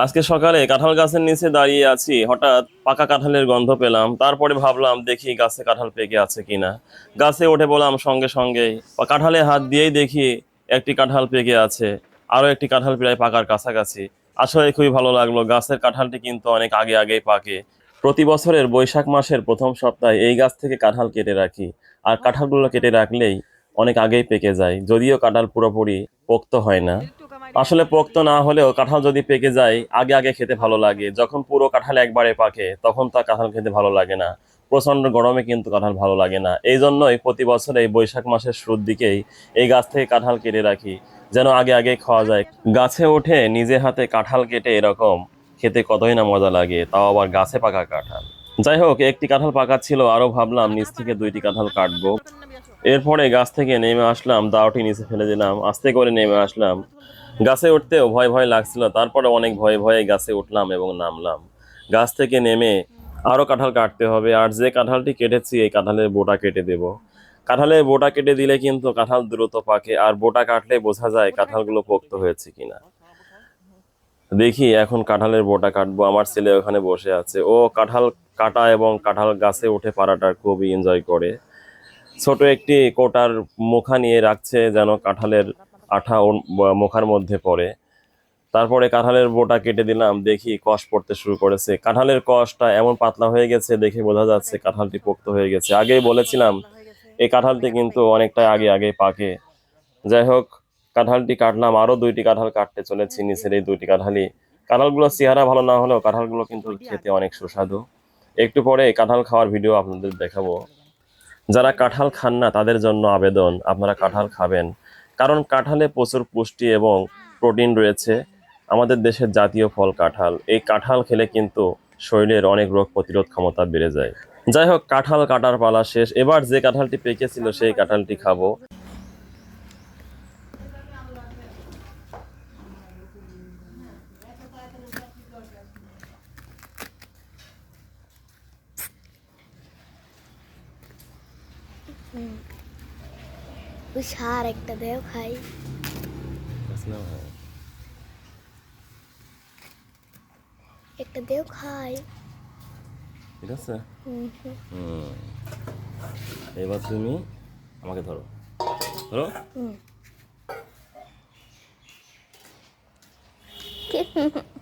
আজকে সকালে কাঁঠাল গাছের নিচে দাঁড়িয়ে আছি, হঠাৎ পাকা কাঁঠালের গন্ধ পেলাম, তারপরে ভাবলাম দেখি গাছে কাঁঠাল পেকে আছে কিনা। গাছে উঠে বললাম, সঙ্গে সঙ্গেই কাঁঠালে হাত দিয়েই দেখি একটি কাঁঠাল পেকে আছে, আরও একটি কাঁঠাল প্রায় পাকার কাছাকাছি। আসলে খুবই ভালো লাগল, গাছের কাঁঠালটি কিন্তু অনেক আগে, আগেই পাকে। প্রতি বছরের বৈশাখ মাসের প্রথম সপ্তাহে এই গাছ থেকে কাঁঠাল কেটে রাখি, আর কাঁঠালগুলো কেটে রাখলেই অনেক আগেই পেকে যায়, যদিও কাঁঠাল পুরোপুরি পোক্ত হয় না। আসলে পোক্ত না হলেও কাঁঠাল যদি পেকে যায়, আগে আগে খেতে ভালো লাগে। যখন পুরো কাঁঠাল একবারে পাকে, তখন তা কাঁঠাল খেতে ভালো লাগে না। প্রচণ্ড গরমে কিন্তু কাঁঠাল ভালো লাগে না। এই জন্যই প্রতি বছর এই বৈশাখ মাসের শুরুর দিকেই এই গাছ থেকে কাঁঠাল কেটে রাখি, যেন আগে আগে খাওয়া যায়। গাছে ওঠে নিজে হাতে কাঁঠাল কেটে এরকম, খেতে কতই না মজা লাগে, তাও আবার গাছে পাকা কাঁঠাল। যাই হোক, একটি কাঁঠাল পাকাচ্ছিল আরও ভাবলাম নিচ থেকে দুইটি কাঁঠাল কাটবো। এরপরে গাছ থেকে নেমে আসলাম, দাওটি নিচে ফেলে দিলাম, আস্তে করে নেমে আসলাম। গাছে উঠতেও ভয় ভয় লাগছিল। তারপরে অনেক ভয়ে ভয়ে গাছে উঠলাম এবং নামলাম। গাছ থেকে নেমে আরও কাঁঠাল কাটতে হবে। আর যে কাঁঠালটি কেটেছি, এই কাঁঠালের বোটা কেটে দেব। কাঁঠালের বোটা কেটে দিলে কিন্তু কাঁঠাল দ্রুত পাকে। আর বোটা কাটলে বোঝা যায় কাঁঠালগুলো পোক্ত হয়েছে কিনা। দেখি, এখন কাঁঠালের বোটা কাটবো। আমার ছেলে ওখানে বসে আছে। ও কাঁঠাল কাটা এবং কাঁঠাল গাছে উঠে পাড়াটা খুবই এনজয় করে। ছোট একটি কোটার মুখা নিয়ে রাখছে যেন কাঁঠালের আঠা মুখার মধ্যে পড়ে। তারপরে কাঁঠালের বোটা কেটে দিলাম, দেখি কষ পড়তে শুরু করেছে। কাঁঠালের কষটা এমন পাতলা হয়ে গেছে, দেখে বোঝা যাচ্ছে কাঁঠালটি পোক্ত হয়ে গেছে। আগেই বলেছিলাম, এই কাঁঠালটি কিন্তু অনেকটা আগে আগে পাকে। যাই হোক, কাঁঠালটি কাটলাম, আরও দুইটি কাঁঠাল কাটতে চলেছি, নিচের এই দুইটি কাঁঠালই। কাঁঠালগুলো চেহারা ভালো না হলেও কাঁঠালগুলো কিন্তু খেতে অনেক সুস্বাদু। একটু পরে কাঁঠাল খাওয়ার ভিডিও আপনাদের দেখাবো। যারা কাঁঠাল খান না, তাদের জন্য আবেদন, আপনারা কাঁঠাল খাবেন। কারণ কাঁঠালে প্রচুর পুষ্টি এবং প্রোটিন রয়েছে। আমাদের দেশের জাতীয় ফল কাঁঠাল। এই কাঁঠাল খেলে কিন্তু শরীরের অনেক রোগ প্রতিরোধ ক্ষমতা বেড়ে যায়। যাই হোক, কাঁঠাল কাটার পালা শেষ। এবার যে কাঁঠালটি পেকেছিল, সেই কাঁঠালটি খাব। ওই সার একটা দেও খাই। একটা দেও খাই। ঠিক আছে। এবার তুমি আমাকে ধরো। ধরো। হুম।